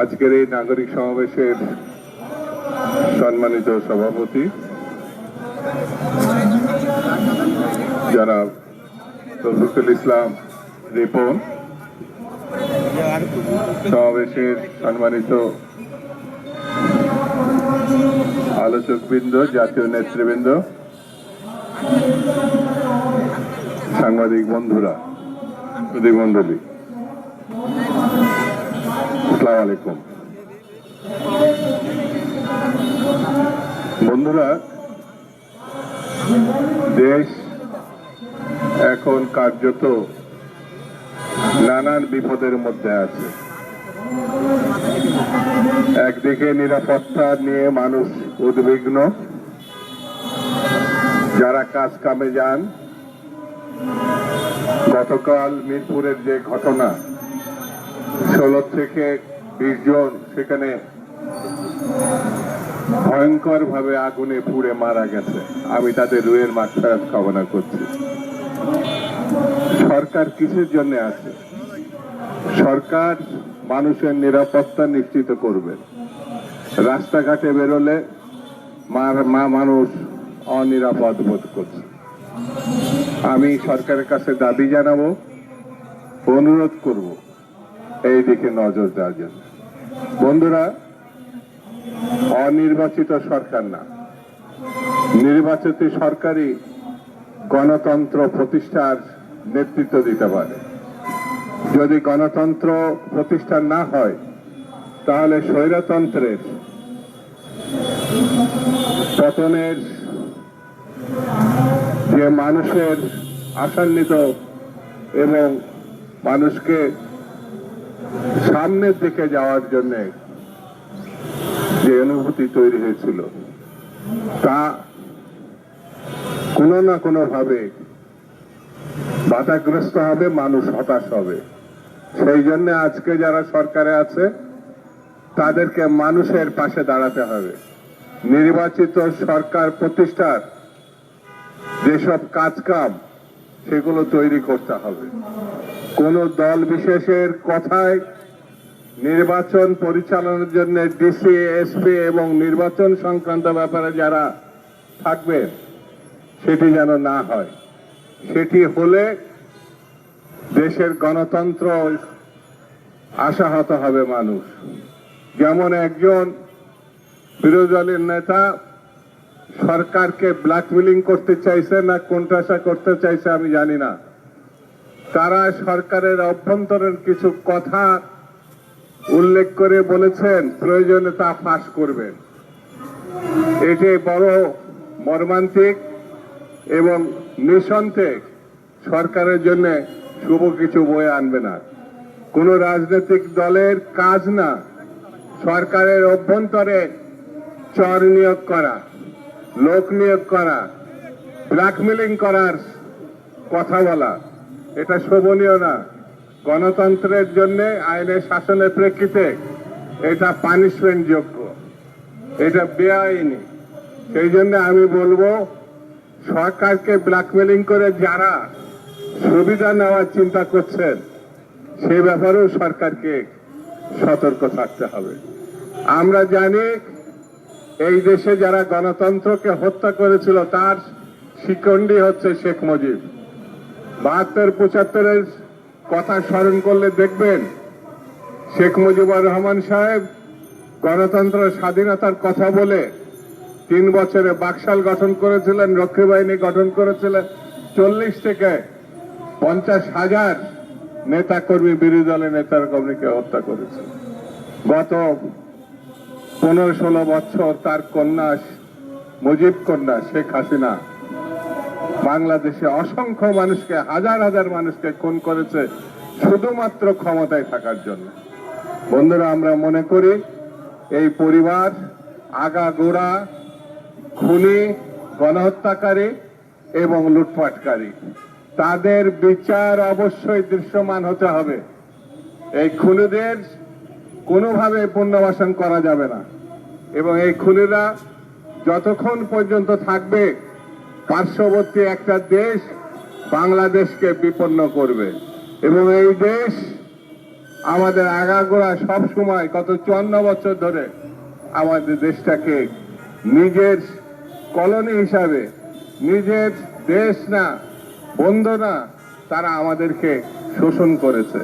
আজকের এই নাগরিক সমাবেশের সম্মানিত সভাপতি যারা রফিকুল ইসলাম রিপন। সমাবেশের সম্মানিত আলোচকবৃন্দ, জাতীয় নেতৃবৃন্দ, সাংবাদিক বন্ধুরা সুদীমণ্ডলী বন্ধুরা, দেশ এখন কার্যত নানান বিপদের মধ্যে আছে। একদিকে নিরাপত্তা নিয়ে মানুষ উদ্বিগ্ন, যারা কাজ কামে যান। গতকাল মিরপুরের যে ঘটনা ষোলো থেকে বিশ জন সেখানে ভয়ঙ্কর ভাবে আগুনে পুড়ে মারা গেছে। আমি তাদের রুয়ের মাঠফেরত কামনা করছি। সরকার কিসের জন্য আছে? সরকার মানুষের নিরাপত্তা নিশ্চিত করবে। রাস্তাঘাটে বেরোলে মা- মা মানুষ অনিরাপদ বোধ করছে। আমি সরকারের কাছে দাবি জানাব, অনুরোধ করব। এই দিকে নজর দেওয়ার জন্য। বন্ধুরা, অনির্বাচিত সরকার না। নির্বাচিত সরকারই গণতন্ত্র প্রতিষ্ঠার নেতৃত্ব দিতে পারে। যদি গণতন্ত্র প্রতিষ্ঠা না হয়, তাহলে স্বৈরতন্ত্রের পতনের যে মানুষের আশান্বিত এবং মানুষকে সামনের দিকে যাওয়ার জন্য যে অনুভূতি তৈরি হয়েছিল, তা কোনো না কোনো ভাবে বাধাগ্রস্ত হবে, মানুষ হতাশ হবে। সেই জন্য আজকে যারা সরকারে আছে, তাদেরকে মানুষের পাশে দাঁড়াতে হবে। নির্বাচিত সরকার প্রতিষ্ঠার যেসব কাজকাম, সেগুলো তৈরি করতে হবে। কোন দল বিশেষের কথায় নির্বাচন পরিচালনার জন্য ডিসি, এসপি এবং নির্বাচন সংক্রান্ত ব্যাপারে যারা থাকবে, সেটি যেন না হয়। সেটি হলে দেশের গণতন্ত্র আশাহত হবে মানুষ। যেমন একজন বিরোধী দলের নেতা সরকারকে ব্ল্যাকমেলিং করতে চাইছে না কোনটাসা করতে চাইছে আমি জানি না। তারা সরকারের অভ্যন্তরের কিছু কথা উল্লেখ করে বলেছেন, প্রয়োজনে তা ফাঁস করবেন। এটি বড় মর্মান্তিক এবং নিঃসন্দেহ সরকারের জন্য শুভ কিছু বয়ে আনবে না। কোন রাজনৈতিক দলের কাজ না, সরকারের অভ্যন্তরে চর নিয়োগ করা, লোক নিয়োগ করা, ব্ল্যাকমেলিং করার কথা বলা। এটা শোভনীয় না। গণতন্ত্রের জন্য আইনের শাসনের প্রেক্ষিতে এটা পানিশমেন্ট যোগ্য। এটা বেআইনি। সেই জন্য আমি বলব, সরকারকে ব্ল্যাকমেলিং করে যারা সুবিধা নেওয়ার চিন্তা করছেন, সে ব্যাপারেও সরকারকে সতর্ক থাকতে হবে। আমরা জানি এই দেশে যারা গণতন্ত্রকে হত্যা করেছিল, তার শিকন্ডি হচ্ছে শেখ মুজিব। বাহাত্তর, পঁচাত্তরের কথা স্মরণ করলে দেখবেন শেখ মুজিবুর রহমান সাহেব গণতন্ত্র, স্বাধীনতার কথা বলে তিন বছরে বাকশাল গঠন করেছিলেন, রক্ষী বাহিনী গঠন করেছিলেন, চল্লিশ থেকে পঞ্চাশ হাজার নেতা কর্মী বিরোধী দলের নেতার কর্মীকে হত্যা করেছে। গত পনেরো ষোলো বছর তার কন্যা মুজিব কন্যা শেখ হাসিনা বাংলাদেশে অসংখ্য মানুষকে, হাজার হাজার মানুষকে খুন করেছে শুধুমাত্র ক্ষমতায় থাকার জন্য। বন্ধুরা, আমরা মনে করি এই পরিবার আগা গোড়া খুনি, গণহত্যাকারী এবং লুটপাটকারী, তাদের বিচার অবশ্যই দৃশ্যমান হতে হবে। এই খুনিদের কোনোভাবে পুনর্বাসন করা যাবে না। এবং এই খুনিরা যতক্ষণ পর্যন্ত থাকবে পার্শ্ববর্তী একটা দেশ বাংলাদেশকে বিপন্ন করবে। এবং এই দেশ আমাদের আগাগোড়া সব সময় গত চুয়ান্ন বছর ধরে আমাদের দেশটাকে নিজের কলোনি হিসাবে, নিজের দেশ না, বন্ধু না, তারা আমাদেরকে শোষণ করেছে।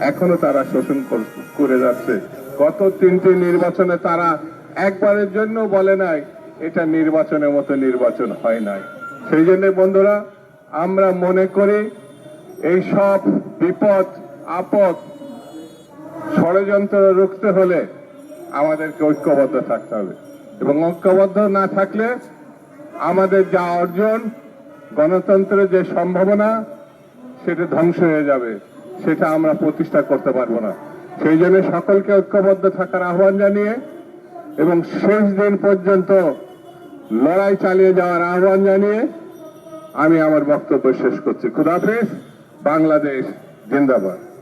এখনও তারা শোষণ কর- করে যাচ্ছে। গত তিনটি নির্বাচনে তারা একবারের জন্য বলে নাই, এটা নির্বাচনের মতো নির্বাচন হয় নাই। সেই জন্য বন্ধুরা, আমরা মনে করি এই সব বিপদ, আপদ ষড়যন্ত্র রুখতে হলে আমাদেরকে ঐক্যবদ্ধ থাকতে হবে। এবং ঐক্যবদ্ধ না থাকলে আমাদের যা অর্জন গণতন্ত্রের যে সম্ভাবনা, সেটা ধ্বংস হয়ে যাবে। সেটা আমরা প্রতিষ্ঠা করতে পারব না। সেই জন্য সকলকে ঐক্যবদ্ধ থাকার আহ্বান জানিয়ে এবং শেষ দিন পর্যন্ত লড়াই চালিয়ে যাওয়ার আহ্বান জানিয়ে আমি আমার বক্তব্য শেষ করছি। খুদাফিজ বাংলাদেশ জিন্দাবাদ।